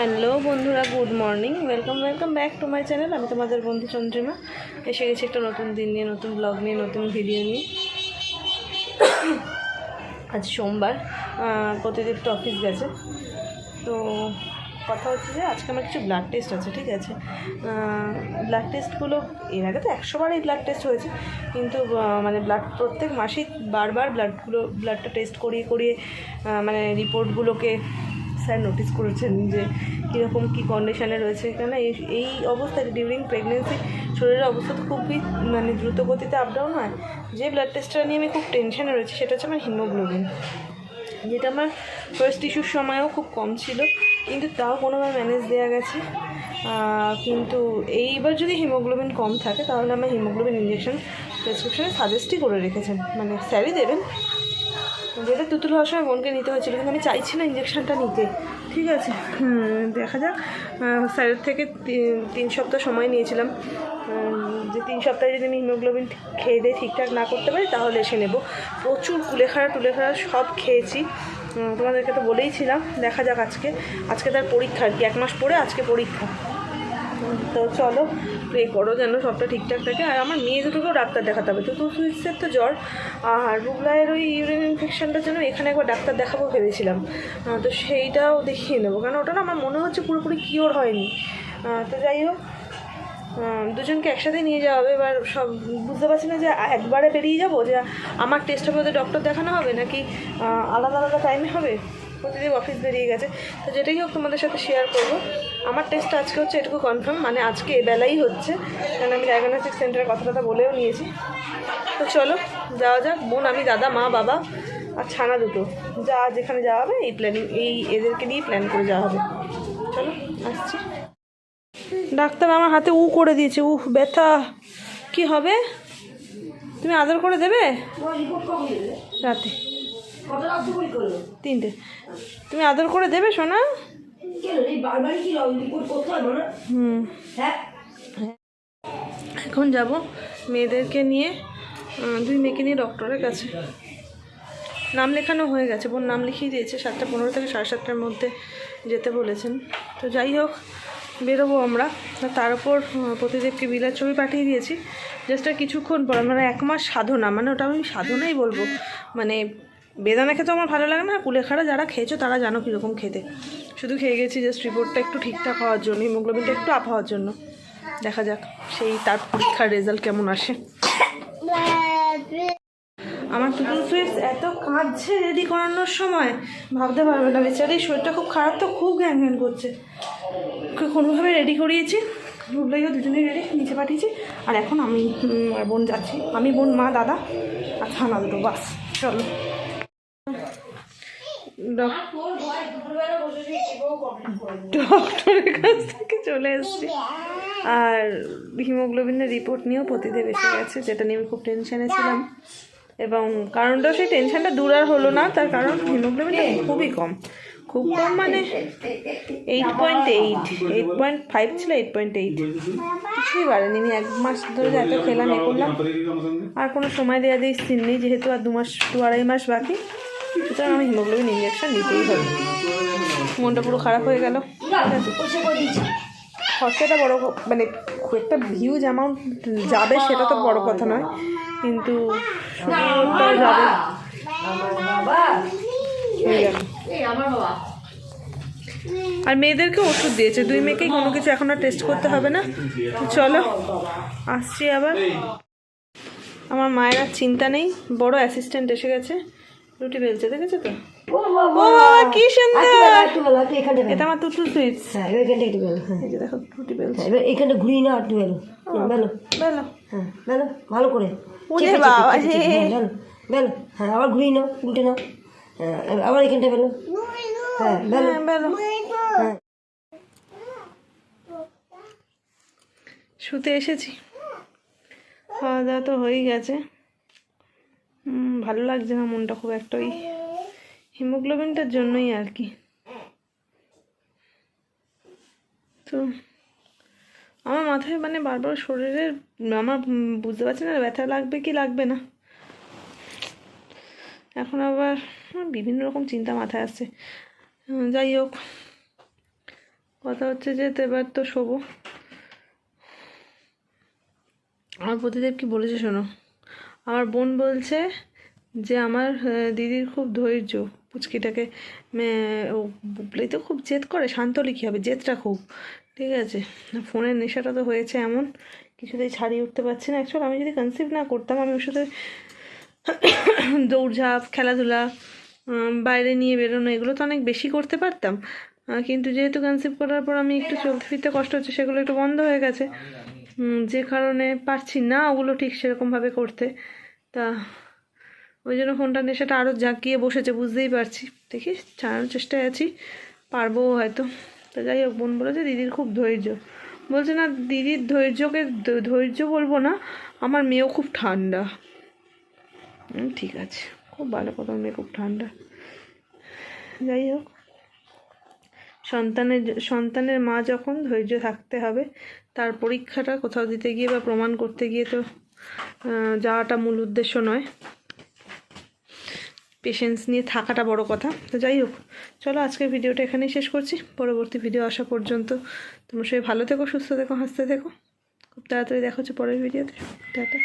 Hello বন্ধুরা, good morning. Welcome welcome back to my channel. আমি তোমাদের বন্ধু চন্দ্রিমা। এসে গেছি একটা নতুন দিন নিয়ে, নতুন ব্লগ নিয়ে, নতুন ভিডিও নিয়ে। আজ সোমবার প্রতিদিন তো অফিস গেছে। তো কথা হচ্ছে যে আজকে আমার কিছু ব্লাড টেস্ট আছে, ঠিক আছে? ব্লাড টেস্টগুলো এর আগে তো একশোবারই ব্লাড টেস্ট হয়েছে। কিন্তু মানে ব্লাড প্রত্যেক মাসেই বারবার ব্লাডগুলো ব্লাডটা টেস্ট করিয়ে করিয়ে মানে রিপোর্টগুলোকে স্যার নোটিস করেছেন যে কীরকম কী কন্ডিশানে রয়েছে। কেন এই এই অবস্থায় ডিউরিং প্রেগনেন্সি শরীরের অবস্থা তো খুবই মানে দ্রুত গতিতে আপ ডাউন হয়। যে ব্লাড টেস্টটা নিয়ে আমি খুব টেনশানে রয়েছি সেটা হচ্ছে আমার হিমোগ্লোবিন যেটা আমার ফার্স্ট ইস্যুর সময়ও খুব কম ছিল, কিন্তু তাও কোনোভাবে ম্যানেজ দেওয়া গেছে। কিন্তু এইবার যদি হিমোগ্লোবিন কম থাকে, তাহলে আমার হিমোগ্লোবিন ইঞ্জেকশন প্রেসক্রিপশনে সাজেস্টই করে রেখেছেন। মানে স্যারই দেবেন। যেটা তুতুল হওয়ার সময় বোনকে নিতে হয়েছিল, কিন্তু আমি চাইছি না ইঞ্জেকশনটা নিতে। ঠিক আছে? দেখা যাক। স্যারের থেকে তিন সপ্তাহ সময় নিয়েছিলাম। যে তিন সপ্তাহে যদি আমি হিমোগ্লোবিন খেয়ে দিয়ে ঠিকঠাক না করতে পারি, তাহলে এসে নেব। প্রচুর কুলেখাড়া, টুলেখাড়া সব খেয়েছি। তোমাদেরকে তো বলেইছিলাম, দেখা যাক আজকে। আজকে তার পরীক্ষা আর কি, এক মাস পরে আজকে পরীক্ষা। তো চলো প্রে করো যেন সবটা ঠিকঠাক থাকে। আর আমার মেয়ে দুটোকেও ডাক্তার দেখাতে হবে। তো সুইটসের তো জ্বর। আর রুগলায়ের ওই ইউরিন ইনফেকশনটার জন্য এখানে একবার ডাক্তার দেখাবো ভেবেছিলাম। তো সেইটাও দেখিয়ে নেব। কারণ ওটা না আমার মনে হচ্ছে পুরোপুরি কিওর হয়নি। তো যাই হোক দুজনকে একসাথে নিয়ে যাওয়া হবে। এবার সব বুঝতে পারছি না যে একবারে বেরিয়ে যাব? যে আমার টেস্ট হবে ওদের ডক্টর দেখানো হবে? নাকি আলাদা আলাদা টাইমে হবে? প্রতিদিন অফিস বেরিয়ে গেছে। তো যেটাই হোক তোমাদের সাথে শেয়ার করব। আমার টেস্টটা আজকে হচ্ছে এটুকু কনফার্ম মানে আজকে এবেলাই হচ্ছে। কারণ আমি ডায়াগনস্টিক সেন্টারের কথা টথা বলেও নিয়েছি। তো চলো, যাওয়া যাক। বোন, আমি দাদা, মা, বাবা আর ছানা দুটো। যা যেখানে যাওয়া হবে, এই প্ল্যানিং এই এদেরকে নিয়েই প্ল্যান করে যাওয়া হবে। চলো, আসছি। ডাক্তার আমার হাতে উ করে দিয়েছে। উহ, ব্যথা। কি হবে? তুমি আদর করে দেবে? রাতে। তিনটে। তুমি আদর করে দেবে সোনা? হুম। এখন যাব মেয়েদেরকে নিয়ে দুই মেয়েকে নিয়ে ডক্টরের কাছে। নাম লেখানো হয়ে গেছে বোন নাম লিখিয়ে দিয়েছে সাতটা পনেরো থেকে সাড়ে সাতটার মধ্যে যেতে বলেছেন। তো যাই হোক বেরোবো আমরা। তার উপর প্রতিদেবকে বিলার ছবি পাঠিয়ে দিয়েছি। জাস্ট আর কিছুক্ষণ পর মানে এক মাস সাধনা মানে ওটা আমি সাধনাই বলব। মানে বেদানা খেতে আমার ভালো লাগে না কুলেখাড়া যারা খেয়েছো তারা জানো কীরকম খেতে। শুধু খেয়ে গেছি জাস্ট রিপোর্টটা একটু ঠিকঠাক হওয়ার জন্য হিমোগ্লোবিনটা একটু আপ হওয়ার জন্য। দেখা যাক, সেই তার পরীক্ষার রেজাল্ট কেমন আসে। আমার টুটুল সুইটস এত কাঁদছে রেডি করানোর সময়। ভাবতে পারবে না, বেচারি, শরীরটা খুব খারাপ তো, খুব ঘ্যান ঘ্যান করছে। ওকে কোনোভাবে রেডি করিয়েছি। রুবলাইও দুজনেই রেডি নিচে পাঠিয়েছি। আর এখন আমি বোন যাচ্ছি। আমি বোন, মা, দাদা, আর থানা দুটো, বাস, চলো। ডক্টরের কাছ থেকে চলে এসেছি। আর হিমোগ্লোবিনের রিপোর্ট নিয়েও প্রতিদেব এসে গেছে যেটা নিয়ে আমি খুব টেনশনে ছিলাম। এবং কারণটা সেই টেনশনটা দূর আর হলো না তার কারণ হিমোগ্লোবিনটা খুবই কম। খুব কম মানে eight point eight eight point five ছিল এইট পয়েন্ট এইট কিছুই বাড়েনি আমি এক মাস ধরে এত খেলাম এ করলাম। আর কোনো সময় দেওয়া দিয়ে স্থির নেই যেহেতু আর দু মাস দু আড়াই মাস বাকি। সুতরাং আমি হিমোগ্লোবিন ইঞ্জেকশন নিতেই হবে। মনটা পুরো খারাপ হয়ে গেল। খরচাটা বড় মানে খুব একটা হিউজ অ্যামাউন্ট যাবে সেটা তো বড় কথা নয়। কিন্তু যাবে। আর মেয়েদেরকে ওষুধ দিয়েছে। দুই মেয়েকেই কোনো কিছু এখন আর টেস্ট করতে হবে না। চলো, আসছি আবার। আমার মায়ের আর চিন্তা নেই। বড় অ্যাসিস্ট্যান্ট এসে গেছে। রুটি বেলছে দেখেছ তো? ও কি সুন্দর! বেলা বেলো এটা আমার তুতু সুইটস হ্যাঁ এখানটা একটু বেলো হ্যাঁ। এই দেখো রুটি বেলছে। হ্যাঁ, এবার এখানটা ঘুরিয়ে নাও একটু বেলো। বেলো। বেলো। হ্যাঁ বেলো ভালো করে। ওরে বাবা চেপে, হ্যাঁ, বেলো। বেলো। হ্যাঁ আবার ঘুরিয়ে নাও উল্টে নাও। হ্যাঁ আবার এখানটা বেলো। হ্যাঁ বেলো। হ্যাঁ বেলো। হ্যাঁ। শুতে এসেছি। খাওয়া দাওয়া তো হয়েই গেছে। ভালো লাগছে না মনটা খুব একটা ওই হিমোগ্লোবিনটার জন্যই আর কি। তো আমার মাথায় মানে বারবার শরীরের আমার বুঝতে পারছি না ব্যথা লাগবে কি লাগবে না। এখন আবার বিভিন্ন রকম চিন্তা মাথায় আসছে। যাই হোক, কথা হচ্ছে যে এবার তো শোবো। আমার প্রতিদেব কি বলেছে শোনো? আমার বোন বলছে যে আমার দিদির খুব ধৈর্য। পুচকিটাকে বুবলাই তো খুব জেদ করে শান্ত হলে কী হবে জেদটা খুব। ঠিক আছে? ফোনের নেশাটা তো হয়েছে এমন কিছুতেই ছাড়িয়ে উঠতে পারছি না। অ্যাকচুয়ালি আমি যদি কনসিভ না করতাম আমি ওর সাথে দৌড়ঝাঁপ খেলাধুলা বাইরে নিয়ে বেরোনো এগুলো তো অনেক বেশি করতে পারতাম। কিন্তু যেহেতু কনসিভ করার পর আমি একটু চলতে ফিরতে কষ্ট হচ্ছে সেগুলো একটু বন্ধ হয়ে গেছে। যে কারণে পারছি না ওগুলো ঠিক সেরকমভাবে করতে। তা, ওই জন্য ফোনটা নেশাটা আরও জাঁকিয়ে বসেছে, বুঝতেই পারছি। দেখি ছাড়ানোর চেষ্টায় আছি, পারব হয়তো। তা যাই হোক, বোন বলেছে দিদির খুব ধৈর্য। বলছে, না, দিদির ধৈর্যকে ধৈর্য বলব না, আমার মেয়েও খুব ঠান্ডা। ঠিক আছে, খুব ভালো কথা মেয়ে খুব ঠান্ডা। যাই হোক, সন্তানের সন্তানের মা যখন ধৈর্য থাকতে হবে, তার পরীক্ষাটা কোথাও দিতে গিয়ে বা প্রমাণ করতে গিয়ে তো যাওয়াটা মূল উদ্দেশ্য নয়। পেশেন্স নিয়ে থাকাটা বড় কথা। তো যাই হোক, চলো আজকের ভিডিওটা এখানেই শেষ করছি। পরবর্তী ভিডিও আসা পর্যন্ত তোমরা সবাই ভালো থেকো, সুস্থ থেকো, হাসতে থেকো। খুব তাড়াতাড়ি দেখা হচ্ছে পরের ভিডিওতে। টাটা।